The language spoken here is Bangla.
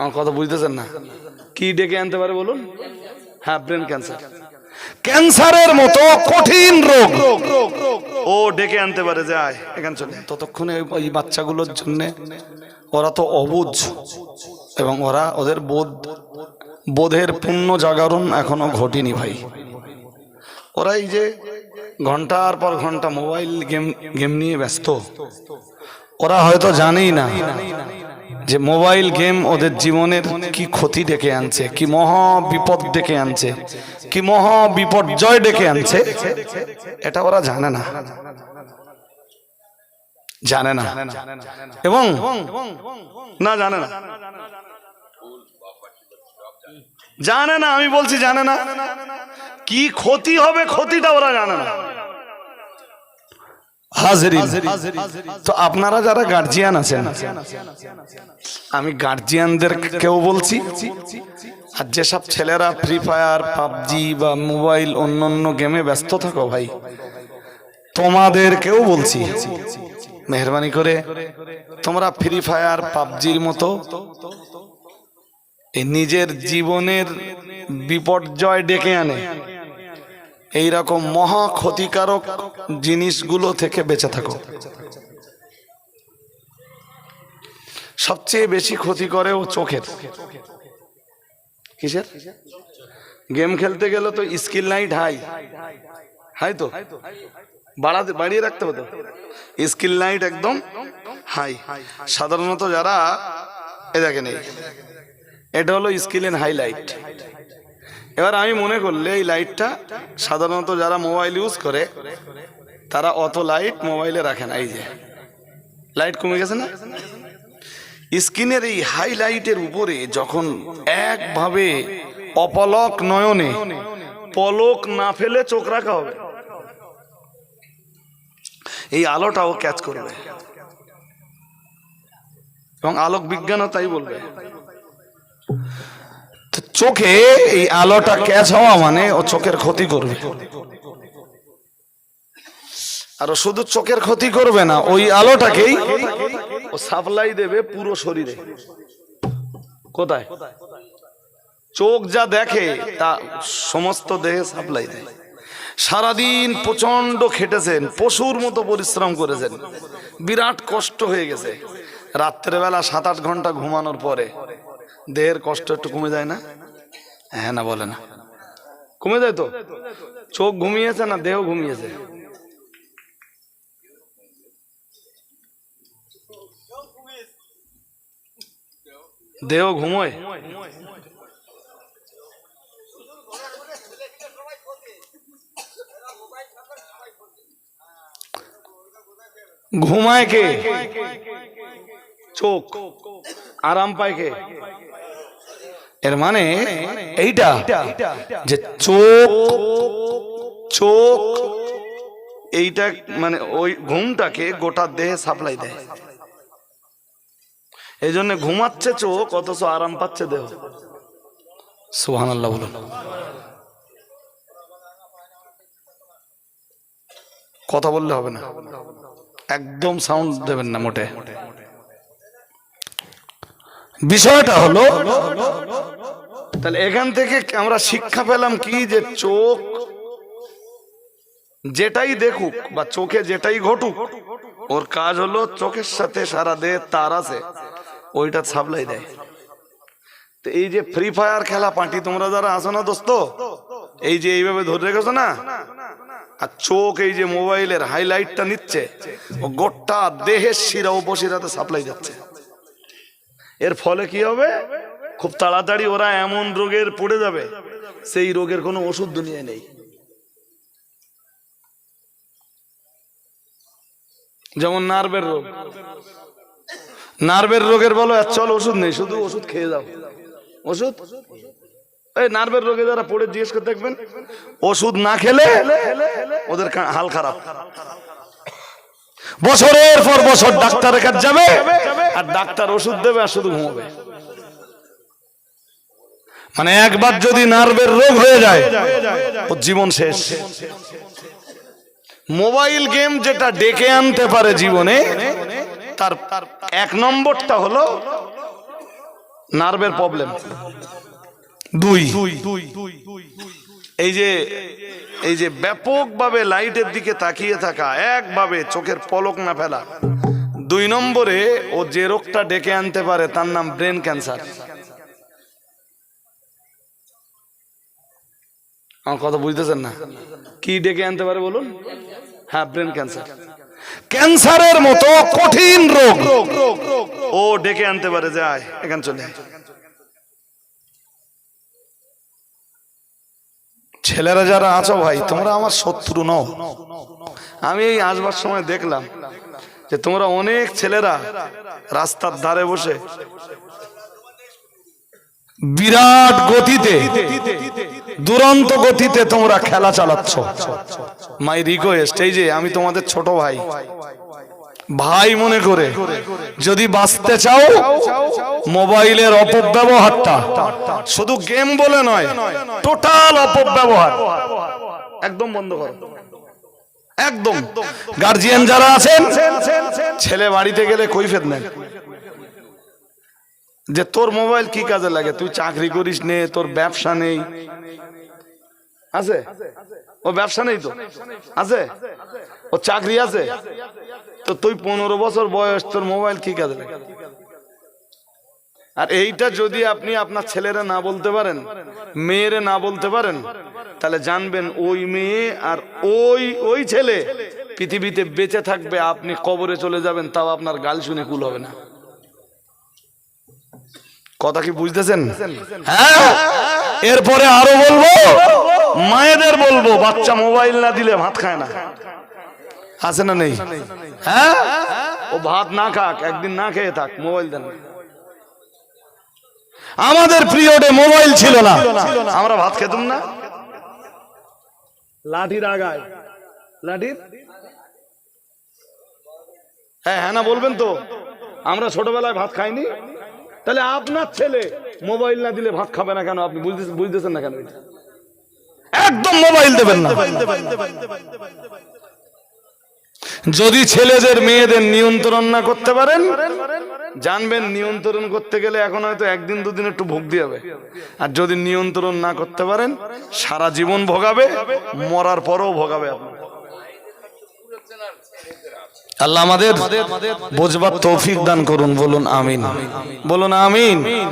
আমার কথা বুঝতেছেন না? কি ডেকে আনতে পারে বলুন? হ্যাঁ ব্রেন ক্যান্সার ক্যান্সারের মতো কঠিন রোগ। ও ডেকে আনতে পারে যে আয় এখান চলে। ততক্ষণে ওই- বাচ্চাগুলোর জন্য ওরা তো অবুঝ এবং ওরা ওদের বোধ বোধের পূর্ণ জাগরণ এখনও ঘটেনি ভাই। ওরা এই যে ঘণ্টার পর ঘণ্টা মোবাইল গেম গেম নিয়ে ব্যস্ত। ওরা হয়তো জানেই না যে মোবাইল গেম ওদের জীবনের কি ক্ষতি ডেকে আনছে, কি মহা বিপদ ডেকে আনছে, কি মহা বিপর্যয় ডেকে আনছে, এটা ওরা জানে না। জানে না। এবং না, জানে না। জানে না, আমি বলছি জানে না। কি ক্ষতি হবে ক্ষতিটা ওরা জানে না। হাজরিন। তো আপনারা যারা গার্জিয়ান আছেন আমি গার্জিয়ানদের কেউ বলছি আর যেসব ছেলেরা ফ্রি ফায়ার পাবজি বা মোবাইল অন্য অন্য গেমে ব্যস্ত থাকো ভাই তোমাদেরকেও বলছি মেহরবানি করে তোমরা ফ্রি ফায়ার পাবজির মতো নিজের জীবনের বিপর্যয় ডেকে আনে। এই রকম মহা ক্ষতিকারক জিনিসগুলো থেকে বেঁচে থাকো। সবচেয়ে বেশি ক্ষতি করে ও চোখের। কিসের? গেম খেলতে গেলে তো স্কিল নাইট হাই হাই তো। বাড়াতে বাড়িয়ে রাখতে হতো স্কিল নাইট একদম হাই। সাধারণত যারা এ দেখেন এটা হলো স্কিল এন হাইলাইট এবার আমি মনে করলে এই লাইটটা সাধারণত যারা মোবাইল ইউজ করে, তারা অত লাইট মোবাইলে রাখে না, এই যে। লাইট কমে গেছে না? স্ক্রিনের এই হাইলাইটের উপরে যখন একভাবে অপলক নয়নে পলক না ফেলে চোখ রাখা হবে, এই আলোটাও ক্যাচ করবে। এবং আলোক বিজ্ঞানও তাই বলবে। চোখে এই আলোটা ক্যাচ হওয়া মানে ও চোখের ক্ষতি করবে। আর শুধু চোখের ক্ষতি করবে না, ওই আলোটাকেই ও সাপ্লাই দেবে পুরো শরীরে। কোথায়? চোখ যা দেখে তা সমস্ত দেহে সাপ্লাই দেয়। সারাদিন প্রচণ্ড খেটেছেন, পশুর মতো পরিশ্রম করেছেন। বিরাট কষ্ট হয়ে গেছে। রাত্রেবেলা সাত আট ঘণ্টা ঘুমানোর পরে দেহের কষ্ট একটু কমে যায় না? হ্যাঁ না, বলে না। কমে যায় তো? চোখ ঘুমিয়েছে না দেহ ঘুমিয়েছে? দেহ ঘুমোয়? ঘুমায় কে? চোখ। আরাম পায় কে? এর মানে এইটা যে চোখ চোখ এইটা মানে ওই ঘুমটাকে গোটা দেহে সাপ্লাই দেয়। এই জন্য ঘুমাচ্ছে চোখ অথচ আরাম পাচ্ছে দেহ। সুহান আল্লাহ বলুন। কথা বললে হবে না। একদম সাউন্ড দেবেন না মোটে। বিষয়টা হলো, তাহলে এখান থেকে আমরা শিক্ষা পেলাম কি যে চোখ যেটাই দেখুক বা চোখে যেটাই ঘটুক, ওর কাজ হলো চোখের সাথে সারা দেহ তার আছে, ওইটা সাপ্লাই দেয়। তো এই যে ফ্রি ফায়ার খেলা পার্টি, তোমরা যারা আসো না দোস্ত, এই যে এইভাবে ধরে রেখেছো না? আর চোখ এই যে মোবাইলের হাইলাইটটা নিচ্ছে, ও গোটা দেহের শিরা উপশিরাতে সাপ্লাই যাচ্ছে। এর ফলে কি হবে? খুব তাড়াতাড়ি ওরা এমন রোগের পড়ে যাবে, সেই রোগের কোনো ওষুধ দুনিয়ায় নেই। যেমন নার্ভের রোগ। নার্ভের রোগের বলো চল ওষুধ নেই, শুধু ওষুধ খেয়ে যাও। ওষুধ? এই নার্ভের রোগে যারা পড়ে, জিজ্ঞেস করে দেখবেন, ওষুধ না খেলে ওদের হাল খারাপ। বছরের পর বছর ডাক্তারের কাছে যাবে আর ডাক্তার ওষুধ দেবে আর শুধু ঘুমাবে। মানে একবার যদি নার্ভের রোগ হয়ে যায়, ওর জীবন শেষ। মোবাইল গেম যেটা ডেকে আনতে পারে জীবনে, তার এক নম্বরটা হলো নার্ভের প্রবলেম। দুই। এই যে এই যে ব্যাপকভাবে লাইটের দিকে তাকিয়ে থাকা, একভাবে চোখের পলক না ফেলা। দুই নম্বরে ও যে রোগটা ডেকে আনতে পারে, তার নাম ব্রেন ক্যান্সার। আমার কথা বুঝতেছেন না? কি ডেকে আনতে পারে বলুন? হ্যাঁ ব্রেন ক্যান্সার। ক্যান্সারের মতো কঠিন রোগ। ও ডেকে আনতে পারে যায় এখান চলে ছেলেরা যারা আছো ভাই, তোমরা আমার শত্রু নও। আমি এই আসবার সময় দেখলাম যে তোমরা অনেক ছেলেরা রাস্তার ধারে বসে বিরাট গতিতে, দুরন্ত গতিতে তোমরা খেলা চালাচ্ছ। মাই রিকোয়েস্ট এই যে আমি তোমাদের ছোট ভাই ভাই মনে করে, যদি বাঁচতে চাও, মোবাইলের অপব্যবহারটা। শুধু গেম বলে নয় টোটাল অপব্যবহার। একদম বন্ধ করো। একদম। গার্জিয়ান যারা আছেন, ছেলে বাড়িতে গেলে কৈফেত নেন যে তোর মোবাইল কি কাজে লাগে? তুই চাকরি করিস নে, তোর ব্যবসা নেই। আছে? ও ব্যবসা নেই তো? আছে? ও চাকরি আছে? তো তুই পনেরো বছর বয়স, তোর মোবাইল কি কাজে লাগে আর এইটা যদি আপনি আপনার ছেলেরা না বলতে পারেন, মেয়েরে না বলতে পারেন, তাহলে জানবেন ওই মেয়ে আর ওই ওই ছেলে পৃথিবীতে বেঁচে থাকবে, আপনি কবরে চলে যাবেন, তাও আপনার গাল শুনে কুল হবে না। কথা কি বুঝতেছেন? হ্যাঁ এরপরে আরও বলব মায়েদের বলব বাচ্চা মোবাইল না দিলে ভাত খায় না। আছে না নেই? হ্যাঁ? ও ভাত না খাক একদিন না খেয়ে থাক মোবাইল দেন। আমাদের পিরিয়ডে মোবাইল ছিল না। আমরা ভাত খেতাম না। লাঠির আগায়। লাঠির? হ্যাঁ হ্যাঁ না বলবেন তো। আমরা ছোটবেলায় ভাত খাইনি। তাহলে আপনার ছেলে মোবাইল না দিলে ভাত খাবে না কেন? আপনি বুঝতেছেন না কেন এটা? একদম মোবাইল দেবেন না। যদি ছেলেদের মেয়েদের নিয়ন্ত্রণ না করতে পারেন, জানবেন নিয়ন্ত্রণ করতে গেলে এখন হয়তো একদিন দুদিন একটু ভোগ হবে। আর যদি নিয়ন্ত্রণ না করতে পারেন, সারা জীবন ভোগাবে, মরার পরেও ভোগাবে আল্লাহ আমাদের বোঝবার তৌফিক দান করুন, বলুন আমিন। বলুন আমিন।